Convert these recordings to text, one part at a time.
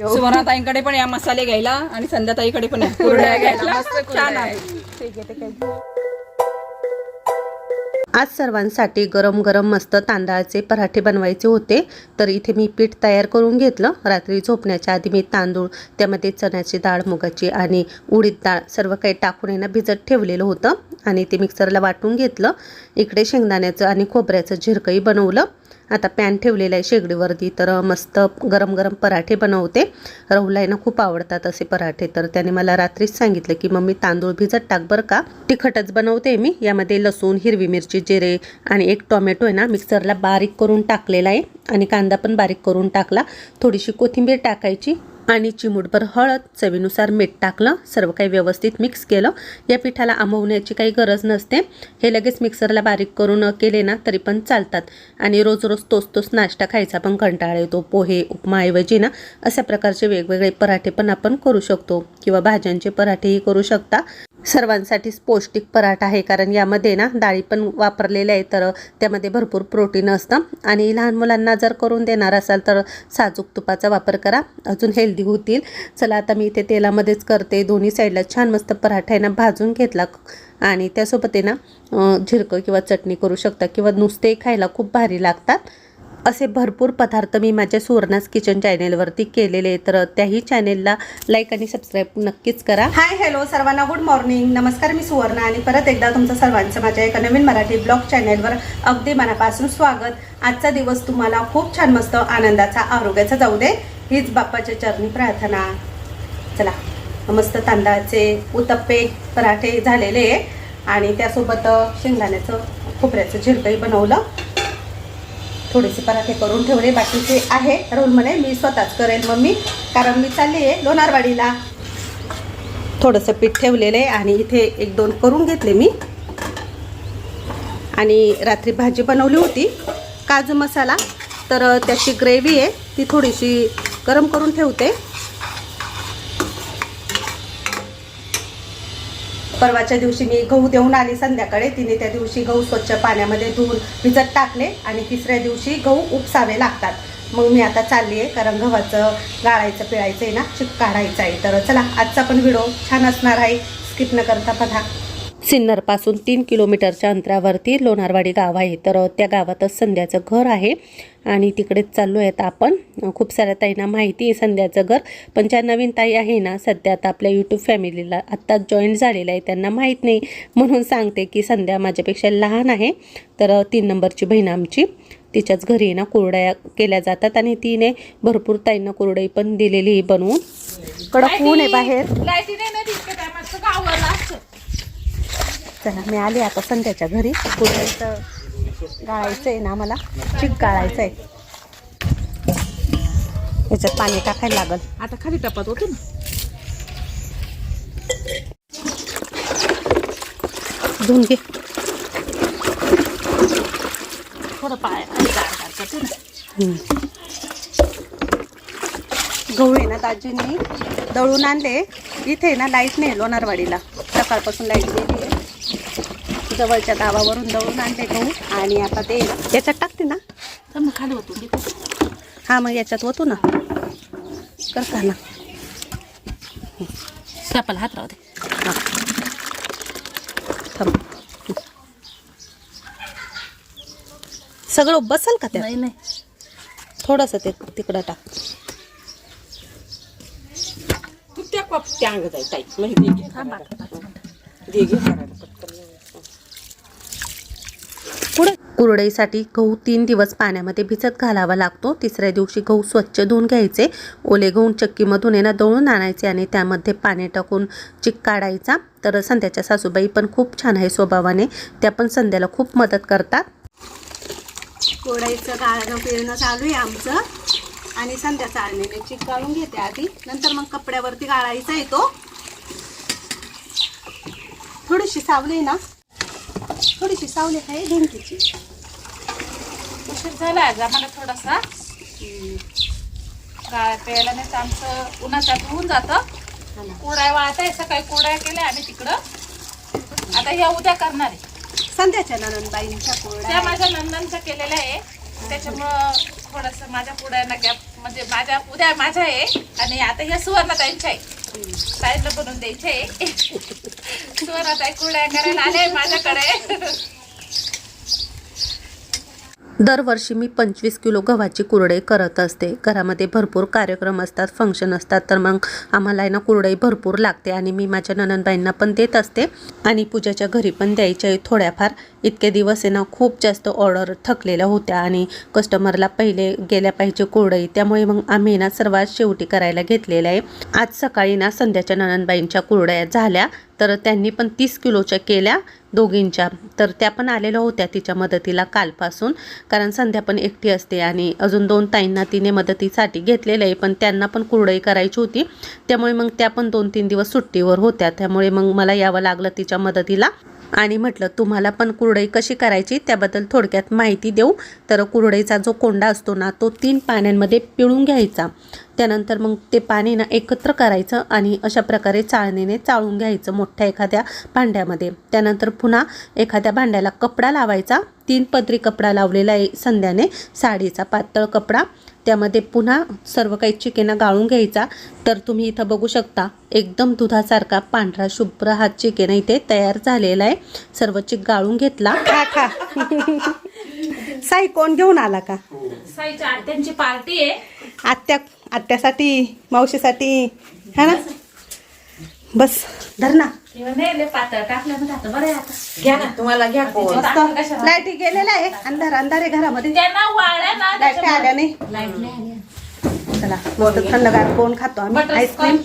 सुवर्णाताईंकडे पण या मसाले घ्यायला आणि संध्याताईकडे पण या. कुरड्या घ्यायला. छान आहे. आज सर्वांसाठी गरम गरम मस्त तांदळाचे पराठे बनवायचे होते. तर इथे मी पीठ तयार करून घेतलं. रात्री झोपण्याच्या आधी मी तांदूळ त्यामध्ये चण्याची डाळ मुगाची आणि उडीद डाळ सर्व काही टाकून आहे ना भिजत ठेवलेलं होतं. आणि ते मिक्सरला वाटून घेतलं. इकडे शेंगदाण्याचं आणि खोबऱ्याचं झिरकही बनवलं. आता पॅन ठेवलेला आहे शेगडीवरती. तर मस्त गरम गरम पराठे बनवते. राहुलला आहे ना खूप आवडतात असे पराठे. तर त्याने मला रात्रीच सांगितलं की मम्मी तांदूळ भिजत टाक बरं का. तिखटच बनवते मी. यामध्ये लसूण हिरवी मिरची जिरे आणि एक टोमॅटो आहे ना मिक्सरला बारीक करून टाकलेला आहे आणि कांदा पण बारीक करून टाकला. थोडीशी कोथिंबीर टाकायची. आणि चिमूटभर हळद चवीनुसार मीठ टाकलं सर्व काही व्यवस्थित मिक्स केलं. या पिठाला आंबवण्याची काही गरज नसते. हे लगेच मिक्सरला बारीक करून केले ना तरी पण चालतात. आणि रोज रोज तोच तोच नाश्ता खायचा पण कंटाळा येतो. पोहे उपमाऐवजी ना अशा प्रकारचे वेगवेगळे पराठे पण आपण करू शकतो. किंवा भाज्यांचे पराठेही करू शकता. सर्वांसाठीच पौष्टिक पराठा आहे कारण यामध्ये ना डाळी पण वापरलेल्या आहे तर त्यामध्ये भरपूर प्रोटीन असतं. आणि लहान मुलांना जर करून देणार असाल तर साजूक तुपाचा वापर करा. अजून हेल्दी होतील. चला आता मी इथे तेलामध्येच करते. दोन्ही साईडला छान मस्त पराठा आहे ना भाजून घेतला. आणि त्यासोबत आहे ना झिरकं किंवा चटणी करू शकता किंवा नुसते खायला खूप भारी लागतात. असे भरपूर पदार्थ मी माझ्या सुवर्णास किचन चॅनेलवरती केलेले तर त्याही चॅनेलला लाईक आणि सबस्क्राईब नक्कीच करा. हाय हॅलो सर्वांना गुड मॉर्निंग नमस्कार मी सुवर्णा आणि परत एकदा तुमचं सर्वांचं माझ्या एका नवीन मराठी ब्लॉग चॅनेलवर अगदी मनापासून स्वागत. आजचा दिवस तुम्हाला खूप छान मस्त आनंदाचा आरोग्याचा जाऊ दे. हीच बाप्पाच्या चरणी प्रार्थना. चला मस्त तांदळाचे उत्तप्पे पराठे झालेले आहे. आणि त्यासोबत शेंगदाण्याचं खोबऱ्याचं झिरकही बनवलं. थोडेसे पराठे करून ठेवले बाकीचे आहे. राहुल म्हणे मी स्वतःच करेल मम्मी कारण मी चालली आहे लोणारवाडीला. थोडंसं पीठ ठेवलेलं आहे आणि इथे एक दोन करून घेतले मी. आणि रात्री भाजी बनवली होती काजू मसाला. तर त्याची ग्रेव्ही आहे ती थोडीशी गरम करून ठेवते. परवाच्या दिवशी मी गहू देऊन आली संध्याकाळी. तिने त्या दिवशी गहू स्वच्छ पाण्यामध्ये धुवून भिजत टाकले आणि तिसऱ्या दिवशी गहू उपसावे लागतात. मग मी आता चालली आहे कारण गव्हाचं गाळायचं पिळायचं आहे ना काढायचं आहे तर चला आजचा पण व्हिडिओ छान असणार आहे. स्किप न करता बघा. सिन्नरपासून तीन किलोमीटरच्या अंतरावरती लोणारवाडी गाव आहे. तर त्या गावातच संध्याचं घर आहे. आणि तिकडेच चाललो आहेत आपण. खूप साऱ्या ताईंना माहिती आहे संध्याचं घर. पण ज्या नवीन ताई आहे ना सध्या आता आपल्या यूट्यूब फॅमिलीला आत्ताच जॉईन झालेलं आहे त्यांना माहीत नाही. म्हणून सांगते की संध्या माझ्यापेक्षा लहान आहे. तर तीन नंबरची बहीण आमची. तिच्याच घरी ना कुरड्या केल्या जातात. आणि तिने भरपूर ताईंना कुरडई पण दिलेली बनवून. कडक ऊन आहे बाहेर लाईटी नाही ना तितक्या टायमात सगळं आवरलं असतं चला मी आले आता संध्याच्या घरी. कुरडईचं गाळायचं आहे ना मला चिक गाळायचं आहे याच्यात पाणी टाकायला लागल. आता खाली टपात होतो ना. धुवून घे. थोडं पाय. गहू आहे ना दाजींनी दळून आणले. इथे ना लाइट नाही लोणारवाडीला. सकाळपासून लाइट गेली जवळच्या गावावरून दळून आणले गहू. आणि आता ते याच्यात टाकते ना? तर मग खाली होतो हा मग याच्यात होतो ना. करता ना. स्टॅपला हात राहू दे. हा. थांब. सगळं बसल का त्या नाही नाही. थोडंसं ते तिकडं टाक. तू त्या कप त्या अंग जाय ताई मिनिटं. दे घे. पुढे कुरडईसाठी गहू तीन दिवस पाण्यामध्ये भिजत घालावा लागतो. तिसऱ्या दिवशी गहू स्वच्छ धुवून घ्यायचे. ओले गहू चक्कीमधून येणं दळून आणायचे आणि त्यामध्ये पाणी टाकून चिक काढायचा. तर संध्याच्या सासूबाई पण खूप छान आहे स्वभावाने. त्या पण संध्याला खूप मदत करतात. कोडाईचं गाळणं पिळणं चालू आहे आमचं. आणि संध्या चाळणीने चिक काढून घेते आधी. नंतर मग कपड्यावरती गाळायचा येतो थोडीशी सावली ना. थोडीशी सावली आहे भिंतीची उशीर झाला आज आम्हाला थोडासा गाळ्या प्यायला नाही तर आमचं उन्हाच्यात होऊन जातं. कुडाय वाळत आहे सकाळी कुडाय केल्या आणि तिकडं. आता ह्या उद्या करणार आहे. संध्याच्या ननंदबाईंच्या त्या माझ्या नंदनचं केलेलं आहे. त्याच्यामुळं थोडस माझ्या पुढ्यांना गॅप म्हणजे माझ्या उद्या माझ्या आहे आणि आता ह्या सुवर्ण ताईंच्या आहे. ताईंना बनवून द्यायचे आहे. सुवर्ण ताई कुरड्या करायला आले माझ्याकडे. दरवर्षी मी पंचवीस किलो गव्हाची कुरडई करत असते. घरामध्ये भरपूर कार्यक्रम असतात फंक्शन असतात तर मग आम्हाला आहे ना कुरडई भरपूर लागते आणि मी माझ्या ननंदबाईंना पण देत असते. आणि पूजाच्या घरी पण द्यायच्या थोड्याफार. इतके दिवस आहे ना खूप जास्त ऑर्डर थकलेल्या होत्या आणि कस्टमरला पहिले गेल्या पाहिजे कुरडई. त्यामुळे मग आम्ही ना सर्वात शेवटी करायला घेतलेलं आहे. आज सकाळी ना संध्याच्या ननंदबाईंच्या कुरडया झाल्या. तर त्यांनी पण तीस किलोच्या केल्या दोघींच्या. तर त्या पण आलेल्या होत्या तिच्या मदतीला कालपासून. कारण संध्या पण एकटी असते आणि अजून दोन ताईंना तिने मदतीसाठी घेतलेलं आहे. पण त्यांना पण कुरडई करायची होती. त्यामुळे मग त्या पण दोन तीन दिवस सुट्टीवर होत्या. त्यामुळे मग मला यावं लागलं तिच्या मदतीला. आणि म्हटलं तुम्हाला पण कुरडई कशी करायची त्याबद्दल थोडक्यात माहिती देऊ. तर कुरडईचा जो कोंडा असतो ना तो तीन पाण्यांमध्ये पिळून घ्यायचा. त्यानंतर मग ते पाणी ना एकत्र करायचं आणि अशा प्रकारे चाळणीने चाळून घ्यायचं मोठ्या एखाद्या भांड्यामध्ये. त्यानंतर पुन्हा एखाद्या भांड्याला कपडा लावायचा. तीन पदरी कपडा लावलेला आहे संध्याने साडीचा पातळ कपडा. त्यामध्ये पुन्हा सर्व काही चिकेना गाळून घ्यायचा. तर तुम्ही इथं बघू शकता एकदम दुधासारखा पांढरा शुभ्र हा चिकेना इथे तयार झालेला आहे. सर्व चिक गाळून घेतला. खा खा. साई कोण घेऊन आला का? साईच्या आत्यांची पार्टी आहे. आत्या आत्यासाठी मावशीसाठी हा ना? बस. धर ना. म्हणजे घ्या ना तुम्हाला घ्या कोण. मस्त लाईटी गेलेला आहे अंधार अंधार आहे घरामध्ये. आल्या नाही? चला मस्त थंडगार कोण खातो आम्ही? आईस्क्रीम.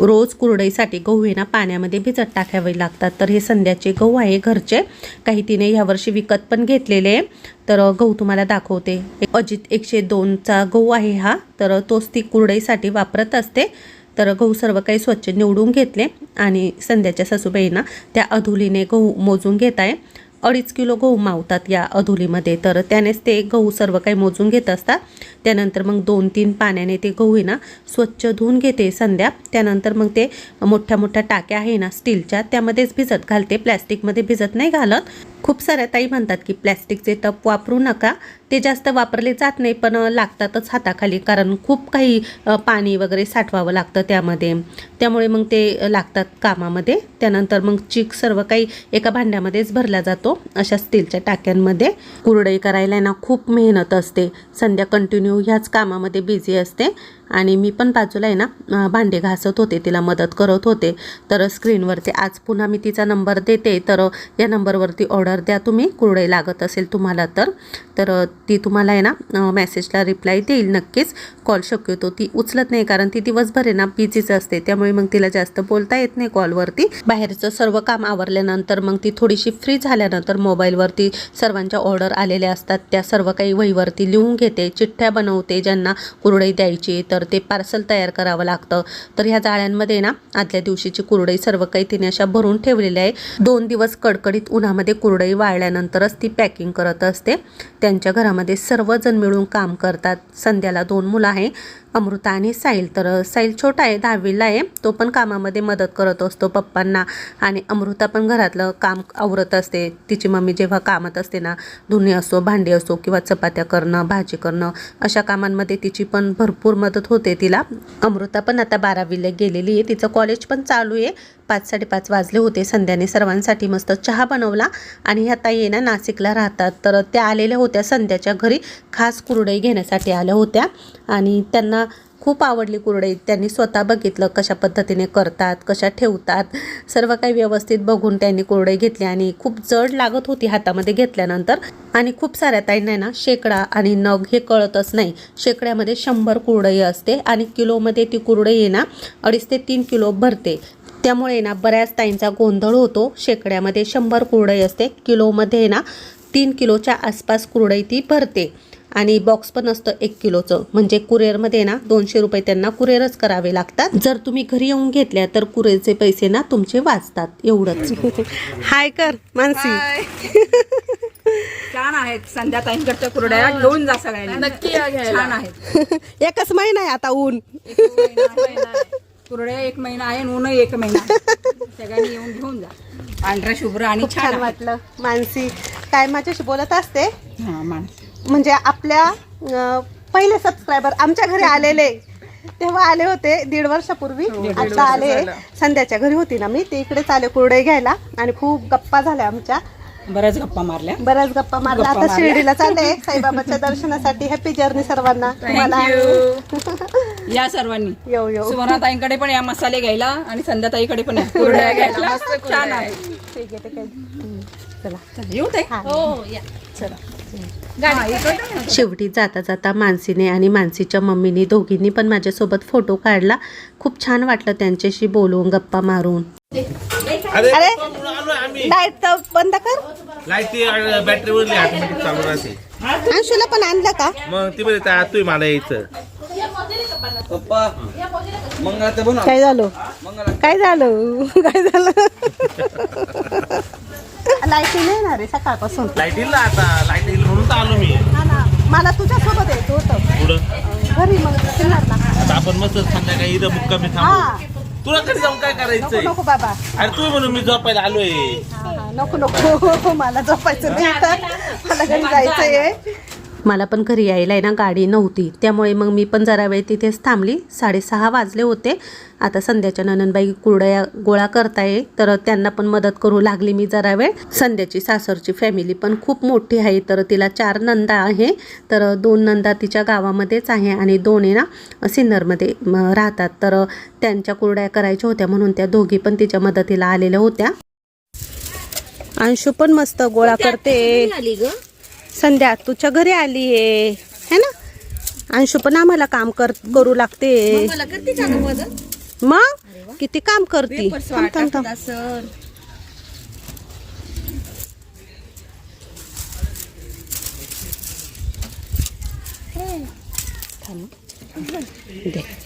रोज कुरडईसाठी गहू आहे ना पाण्यामध्ये भिजत टाकावे लागतात. तर हे संध्याचे गहू आहे घरचे. काही तिने यावर्षी विकत पण घेतलेले तर गहू तुम्हाला दाखवते. अजित एकशे दोनचा गहू आहे हा. तर तोच ती कुरडईसाठी वापरत असते. तर गहू सर्व काही स्वच्छ निवडून घेतले आणि संध्याच्या सासूबाईंना त्या अधुलीने गहू मोजून घेत आहे. अडीच किलो गहू मावतात या अधुलीमध्ये. तर त्यानेच ते गहू सर्व काही मोजून घेत असतात. त्यानंतर मग दोन तीन पाण्याने ते गहू आहे ना स्वच्छ धुवून घेते संध्या. त्यानंतर मग ते मोठ्या मोठ्या टाक्या आहे ना स्टीलच्या त्यामध्येच भिजत घालते. प्लॅस्टिकमध्ये भिजत नाही घालत. खूप साऱ्या ताई म्हणतात की प्लॅस्टिकचे टप वापरू नका. ते जास्त वापरले जात नाही पण लागतातच हाताखाली कारण खूप काही पाणी वगैरे साठवावं लागतं त्यामध्ये. त्यामुळे मग ते लागतात कामामध्ये. त्यानंतर मग चिक सर्व काही एका भांड्यामध्येच भरला जातो अशा स्टीलच्या टाक्यांमध्ये. कुरडई करायला ना खूप मेहनत असते. संध्या कंटिन्यू ह्याच कामामध्ये बिझी असते. आणि मी पण बाजूला आहे ना भांडे घासत होते तिला मदत करत होते. तर स्क्रीनवरती आज पुन्हा मी तिचा नंबर देते. तर या नंबरवरती ऑर्डर द्या तुम्ही कुरडई लागत असेल तुम्हाला तर. तर ती तुम्हाला आहे ना मेसेजला रिप्लाय देईल नक्कीच. कॉल शक्यतो ती उचलत नाही कारण ती दिवसभर आहे ना बिझीच असते. त्यामुळे मग तिला जास्त बोलता येत नाही कॉलवरती बाहेरचं सर्व काम आवरल्यानंतर मग ती थोडीशी फ्री झाल्यानंतर मोबाईलवरती सर्वांच्या ऑर्डर आलेल्या असतात. त्या सर्व काही वहीवरती लिहून घेते चिठ्ठ्या बनवते ज्यांना कुरडई द्यायची तर. तर ते पार्सल तयार करावं लागतं. तर ह्या जाळ्यांमध्ये ना आदल्या दिवशीची कुरडई सर्व काही तिने अशा भरून ठेवलेली आहे. दोन दिवस कडकडीत उन्हामध्ये कुरडई वाळल्यानंतरच ती पॅकिंग करत असते. त्यांच्या घरामध्ये सर्वजण मिळून काम करतात. संध्याला दोन मुलं आहे. अमृता आणि साईल तर साईल छोटा आहे दहावीला आहे. तो पण कामामध्ये मदत करत असतो पप्पांना. आणि अमृता पण घरातलं काम आवरत असते. तिची मम्मी जेव्हा कामात असते ना धुणे असो भांडी असो किंवा चपात्या करणं भाजी करणं अशा कामांमध्ये तिची पण भरपूर मदत होते तिला. अमृता पण आता बारावीला गेलेली आहे. तिचं कॉलेज पण चालू आहे. पाच साडेपाच वाजले होते. संध्याने सर्वांसाठी मस्त चहा बनवला आणि ह्या ताई आहे ना नाशिकला राहतात. तर त्या आलेल्या होत्या. संध्याच्या घरी खास कुरडई घेण्यासाठी आल्या होत्या. आणि त्यांना खूप आवडली कुरडई. त्यांनी स्वतः बघितलं कशा पद्धतीने करतात कशा ठेवतात. सर्व काही व्यवस्थित बघून त्यांनी कुरडई घेतली आणि खूप जड लागत होती हातामध्ये घेतल्यानंतर. आणि खूप साऱ्या ताईंना ना शेकडा आणि नग हे कळतच नाही. शेकड्यामध्ये शंभर कुरडई असते आणि किलोमध्ये ती कुरडई ना अडीच ते तीन किलो भरते. त्यामुळे ना बऱ्याच ताईंचा गोंधळ होतो. शेकड्यामध्ये शंभर कुरडई असते. किलोमध्ये ना तीन किलोच्या आसपास कुरडई ती भरते. आणि बॉक्स पण असतं एक किलोचं. म्हणजे कुरिअरमध्ये ना दोनशे रुपये त्यांना कुरिअरच करावे लागतात. जर तुम्ही घरी येऊन घेतल्या तर कुरिअरचे पैसे ना तुमचे वाचतात. एवढंच. हाय कर मानसी. छान आहेत. कुरड्या. घेऊन जा सगळ्यांनी. नक्की. छान आहेत. एकच महिना आहे आता ऊन. कुरड्या एक महिना आहे ऊन एक महिना. सगळ्यांनी येऊन घेऊन जा. पांढरा शुभ्र आणि खूप छान छान आहे. वाटलं. मानसी काय माझ्याशी बोलत असते. हा माणसं म्हणजे आपल्या अं, पहिले सबस्क्रायबर आमच्या घरी आलेले. तेव्हा आले होते दीड वर्षापूर्वी. आता आले. संध्याच्या घरी होती ना मी. ते इकडेच आले कुरडई घ्यायला. आणि खूप गप्पा झाल्या आमच्या. बऱ्याच गप्पा मारल्या. बऱ्याच गप्पा मारल्या. आता शिर्डीला चालले. साईबाबाच्या दर्शनासाठी हॅपी जर्नी सर्वांना. तुम्हाला या सर्वांनी. येऊ येऊ सुवर्णाताईंकडे पण या मसाले घ्यायला आणि संध्याताईकडे पण या. कुरड्या घ्यायला. छान आहे. ठीक आहे ठीक आहे. हम्म. चला. येऊ ते. हो. या. शेवटी जाता जाता मानसीने आणि मानसीच्या मम्मीने दोघींनी पण माझ्यासोबत फोटो काढला. खूप छान वाटलं त्यांच्याशी बोलून गप्पा मारून. अरे लाइट तर बंद कर. लाइट ती बॅटरीवरली ऑटोमॅटिक चालू राहते. अंशूला पण आणलं का? मग ती बरे तुम्ही मला यायचं. काय झालं? काय झालं? काय झालं? लाइट नाही येणार आहे सकाळपासून. लाइट येईल ना आता. लाइट येईल म्हणून तर आलो मी. हा ना. मला तुझ्यासोबत यायचं होतं पुढं? घरी मग आता आपण मस्त संध्याकाळी इथं मुक्कामी हा. थांबू. तुला घरी जाऊन काय नको करायचंय? नको बाबा. अरे तू म्हणून मी झोपायला आलोय. हा, हा, नको नको. मला झोपायचं नाही. आता मला घरी जायचंय. मला पण घरी यायला आहे ना गाडी नव्हती. त्यामुळे मग मी पण जरा वेळ तिथेच थांबली. साडेसहा वाजले होते. आता संध्याच्या नननबाई कुरड्या गोळा करताय तर त्यांना पण मदत करू लागली मी जरा वेळ. संध्याची सासरची फॅमिली पण खूप मोठी आहे तर तिला चार नंदा आहे. तर दोन नंदा तिच्या गावामध्येच आहे आणि दोन आहे ना सिन्नरमध्ये राहतात. तर त्यांच्या कुरड्या करायच्या होत्या म्हणून त्या दोघी पण तिच्या मदतीला आलेल्या होत्या. अंशू पण मस्त गोळा करते. संध्या तुझ्या घरी आली आहे. है ना? अंशू पण आम्हाला काम कर करू लागते. मग किती काम करते? थांब, थांब, थांब. दे.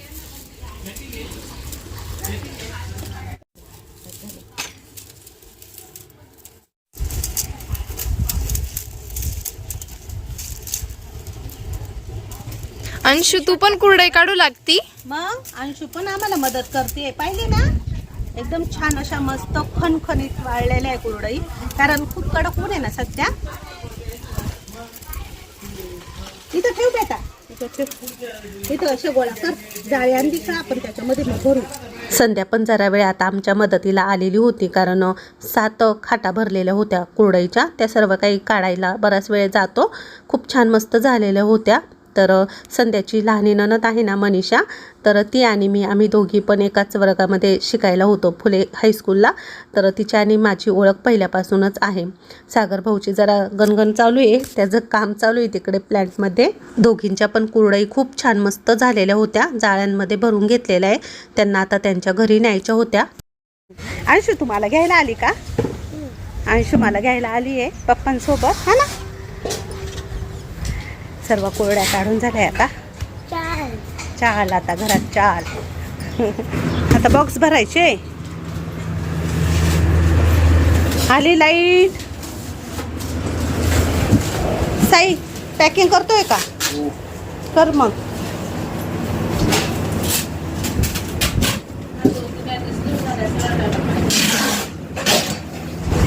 अंशू तू पण कुरडई काढू लागती? मग? अंशू पण आम्हाला मदत करते. पाहिली ना? एकदम छान अशा मस्त खणखणीत वाळलेल्या आहे कुरडई. कारण खूप कडक ऊन आहे ना सध्या. इथं ठेव बेटा इथं ठेव. इथं असे गोळा कर. जाळी आणली का आपण त्याच्यामध्ये मग भरू. संध्या पण जरा वेळ आता आमच्या मदतीला आलेली होती कारण सात खाटा भरलेल्या होत्या कुरडईच्या. त्या सर्व काही काढायला बराच वेळ जातो. खूप छान मस्त झालेल्या होत्या. तर संध्याची लहानी ननद आहे ना मनीषा तर ती आणि मी आम्ही दोघी पण एकाच वर्गामध्ये शिकायला होतो फुले हायस्कूलला तर तिच्या आणि माझी ओळख पहिल्यापासूनच आहे. सागर भाऊची जरा गणगण चालू आहे. त्याचं काम चालू आहे तिकडे प्लॅन्टमध्ये. दोघींच्या पण कुरडई खूप छान मस्त झालेल्या होत्या. जाळ्यांमध्ये भरून घेतलेल्या आहे. त्यांना आता त्यांच्या घरी न्यायच्या होत्या. अंशू तुम्हाला घ्यायला आली का? अंशू मला घ्यायला आली आहे पप्पांसोबत. हा ना? सर्व कोरड्या काढून झाल्या आता. चाल. आता घरात चाल. आता बॉक्स भरायचे. आली लाइट साई पॅकिंग करतोय का? कर मग.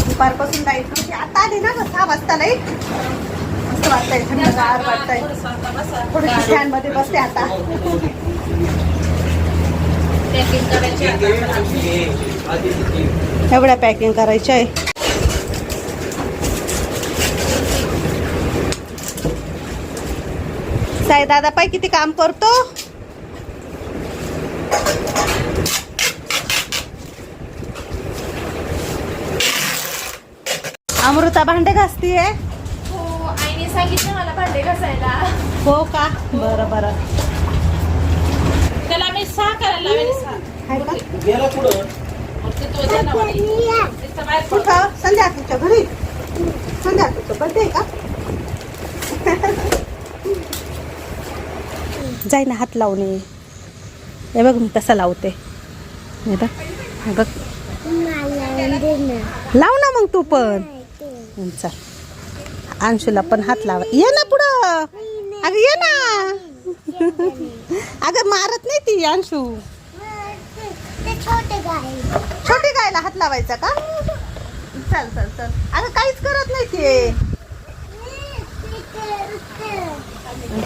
दुपारपासून लाइट आता आली ना सहा वाजता लाइट वाटतंय थंडगार वाटतंय. थोडीशी फॅनमध्ये बसते आता. एवढ्या पॅकिंग करायच्या आहे. साई दादा पाय किती काम करतो? अमृता भांडे घासतीये? हो सांगितलं मला भांडे घासायला. हो का? बरं बरं. त्याला मी सहा करायला लावेल सहा. का? मग ते तो जनावरी. नुसतं बाहेर पड. कुठं? संध्या तुमच्या घरी. संध्या तुमचं बर्थडे का? जाय ना हात लावणे हे बघ मी कसा लावते. हे बघ. हे बघ. लाव ना मग तू पण. चल. अंशूला पण हात लावा. ये ना पुढं. अगं ये ना. अगं मारत नाही ती अंशू. छोटे गायला हात लावायचा का? चल चल चल. अगं काहीच करत नाही ते.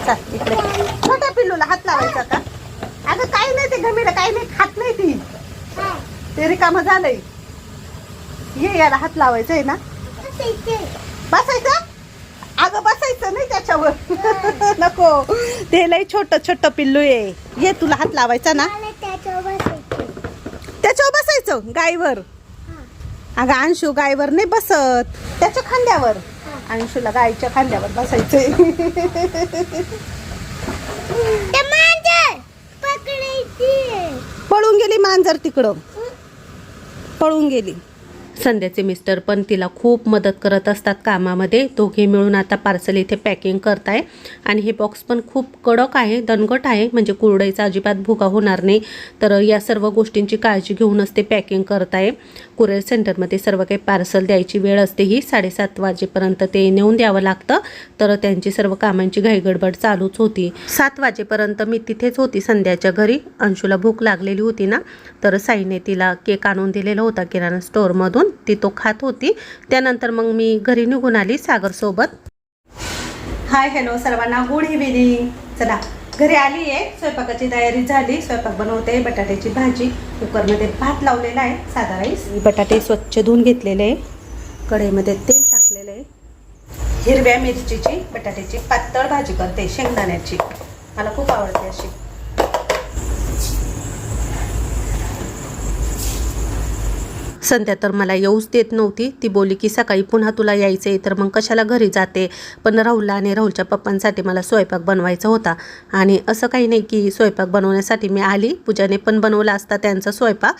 चाल इकडे. छोट्या पिल्लूला हात लावायचा का? अगं काही नाही ते गमीला काही नाही खात नाही ती. ते रिकामं झालंय. ये याला हात लावायचा आहे ना? बसायचं? बसायचं नाही त्याच्यावर. नको. ते लय छोट छोट पिल्लू आहे. ये तुला हात लावायचा ना. त्याच्यावर बसायचं. गायवर. अगं अंशू गायवर नाही बसत. त्याच्या खांद्यावर. अंशूला गायच्या खांद्यावर बसायचंय. पळून गेली मांजर तिकडं. पळून गेली. संध्याचे मिस्टर पण तिला खूप मदत करत असतात कामामध्ये. दोघे मिळून आता पार्सल इथे पॅकिंग करताय. आणि हे बॉक्स पण खूप कडक आहे दणकट आहे. म्हणजे कुरडईचा अजिबात भुगा होणार नाही. तर या सर्व गोष्टींची काळजी घेऊनच ते पॅकिंग करताय. कुरिअर सेंटरमध्ये सर्व काही पार्सल द्यायची वेळ असते. ही साडेसात वाजेपर्यंत ते नेऊन द्यावं लागतं. तर त्यांची सर्व कामांची घाईगडबड चालूच होती. सात वाजेपर्यंत मी तिथेच होती संध्याच्या घरी. अंशूला भूक लागलेली होती ना? तर साईने तिला केक आणून दिलेला होता किराणा स्टोअरमधून. ती तो खात होती. त्यानंतर मग मी घरी निघून आली सागरसोबत हाय हॅलो सर्वांना गुड इव्हिनिंग. चला घरी आली आहे. स्वयंपाकाची तयारी झाली. स्वयंपाक बनवते बटाट्याची भाजी कुकरमध्ये भात लावलेला आहे साधा राईस. बटाटे स्वच्छ धुवून घेतलेले आहे. कढईमध्ये तेल टाकलेलं आहे. हिरव्या मिरचीची बटाट्याची पातळ भाजी करते शेंगदाण्याची. मला खूप आवडते अशी. संध्या तर मला येऊच देत नव्हती. ती बोली की सकाळी पुन्हा तुला यायचं आहे तर मग कशाला घरी जाते? पण राहुलला आणि राहुलच्या पप्पांसाठी मला स्वयंपाक बनवायचा होता. आणि असं काही नाही की स्वयंपाक बनवण्यासाठी मी आली. पूजाने पण बनवला असता त्यांचा स्वयंपाक.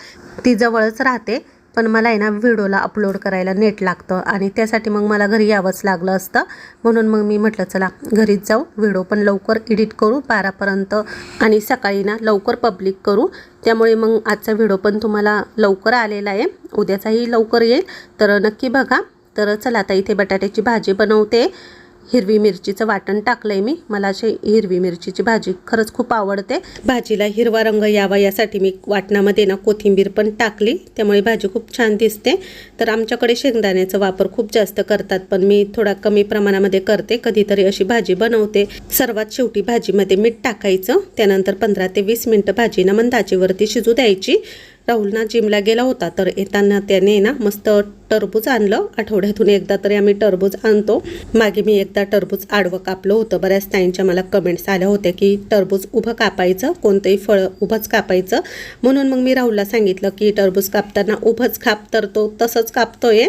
ती जवळच राहते. पण मला आहे ना व्हिडिओला अपलोड करायला नेट लागतं आणि त्यासाठी मग मला घरी यावंच लागलं असतं. म्हणून मग मी म्हटलं चला घरीच जाऊ व्हिडिओ पण लवकर एडिट करू बारापर्यंत आणि सकाळी ना लवकर पब्लिक करू. त्यामुळे मग आजचा व्हिडिओ पण तुम्हाला लवकर आलेला आहे. उद्याचाही लवकर येईल. तर नक्की बघा. तर चला आता इथे बटाट्याची भाजी बनवते. हिरवी मिरचीचं वाटण टाकलंय मी. मला अशी हिरवी मिरचीची भाजी खरंच खूप आवडते. भाजीला हिरवा रंग यावा यासाठी मी वाटणामध्ये ना कोथिंबीर पण टाकली. त्यामुळे भाजी खूप छान दिसते. तर आमच्याकडे शेंगदाण्याचा वापर खूप जास्त करतात पण मी थोडा कमी प्रमाणामध्ये करते. कधीतरी अशी भाजी बनवते. सर्वात शेवटी भाजीमध्ये मीठ टाकायचं. त्यानंतर पंधरा ते वीस मिनटं भाजी ना मंदाचीवरती शिजू द्यायची. राहुल ना जिमला गेला होता तर येताना त्याने ना मस्त टरबूज आणलं. आठवड्यातून एकदा तरी आम्ही टरबूज आणतो. मागे मी एकदा टरबूज आडवं कापलं होतं. बऱ्याच ताईंच्या मला कमेंट्स आल्या होत्या की टरबूज उभं कापायचं कोणतंही फळं उभंच कापायचं. म्हणून मग मी राहुलला सांगितलं की टरबूज कापताना उभंच काप तर तो तसंच कापतोय.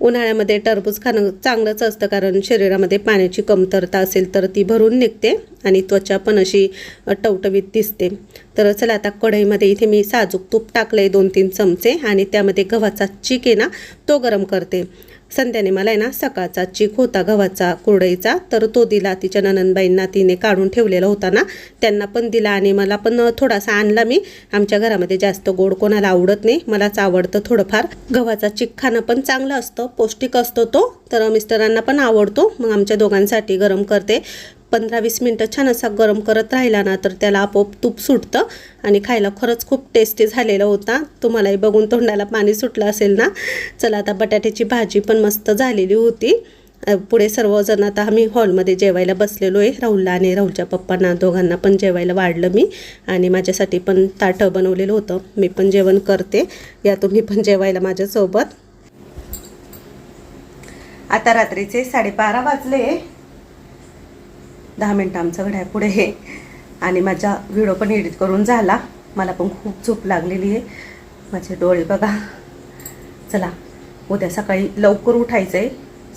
उन्हाळ्यामध्ये टरबूज खाणं चांगलंच असतं कारण शरीरामध्ये पाण्याची कमतरता असेल तर ती भरून निघते आणि त्वचा पण अशी टवटवीत दिसते. तर चला आता कढईमध्ये इथे मी साजूक तूप टाकलं आहे दोन तीन चमचे आणि त्यामध्ये गव्हाचा चीक आहे ना तो गरम करते. संध्याने मला आहे ना सकाळचा चीक होता गव्हाचा कुरडईचा तर तो दिला तिच्या ननंदबाईंना. तिने काढून ठेवलेला होता ना त्यांना पण दिला आणि मला पण थोडासा आणला मी. आमच्या घरामध्ये जास्त गोड कोणाला आवडत नाही मलाच आवडतं थोडंफार. गव्हाचा चीक खाणं पण चांगलं असतं पौष्टिक असतो तो तर मिस्टरांना पण आवडतो. मग आमच्या दोघांसाठी गरम करते. पंधरा वीस मिनटं छान असा गरम करत राहिला ना तर त्याला आपोआप तूप सुटतं. आणि खायला खरंच खूप टेस्टी झालेला होता. तुम्हालाही बघून तोंडाला पाणी सुटलं असेल ना? चला आता बटाट्याची भाजी पण मस्त झालेली होती. पुढे सर्वजण आता आम्ही हॉलमध्ये जेवायला बसलेलो आहे राहुलला आणि राहुलच्या पप्पांना दोघांना पण जेवायला वाढलं मी. आणि माझ्यासाठी पण ताटं बनवलेलं होतं. मी पण जेवण करते. या तुम्ही पण जेवायला माझ्यासोबत. आता रात्रीचे साडेबारा वाजले. दहा मिनटं आमचं घड्या पुढे आहे. आणि माझा व्हिडिओ पण एडिट करून झाला. मला पण खूप झोप लागलेली आहे. माझे डोळे बघा. चला उद्या सकाळी लवकर उठायचं आहे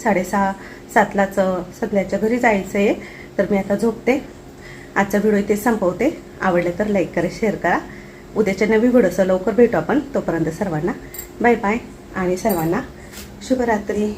साडेसहा सातलाच सध्याच्या घरी जायचं आहे तर मी आता झोपते. आजचा व्हिडिओ इथे संपवते. आवडलं तर लाईक करा शेअर करा. उद्याच्या नवीन व्हिडिओचं लवकर भेटू आपण. तोपर्यंत सर्वांना बाय बाय आणि सर्वांना शुभरात्री.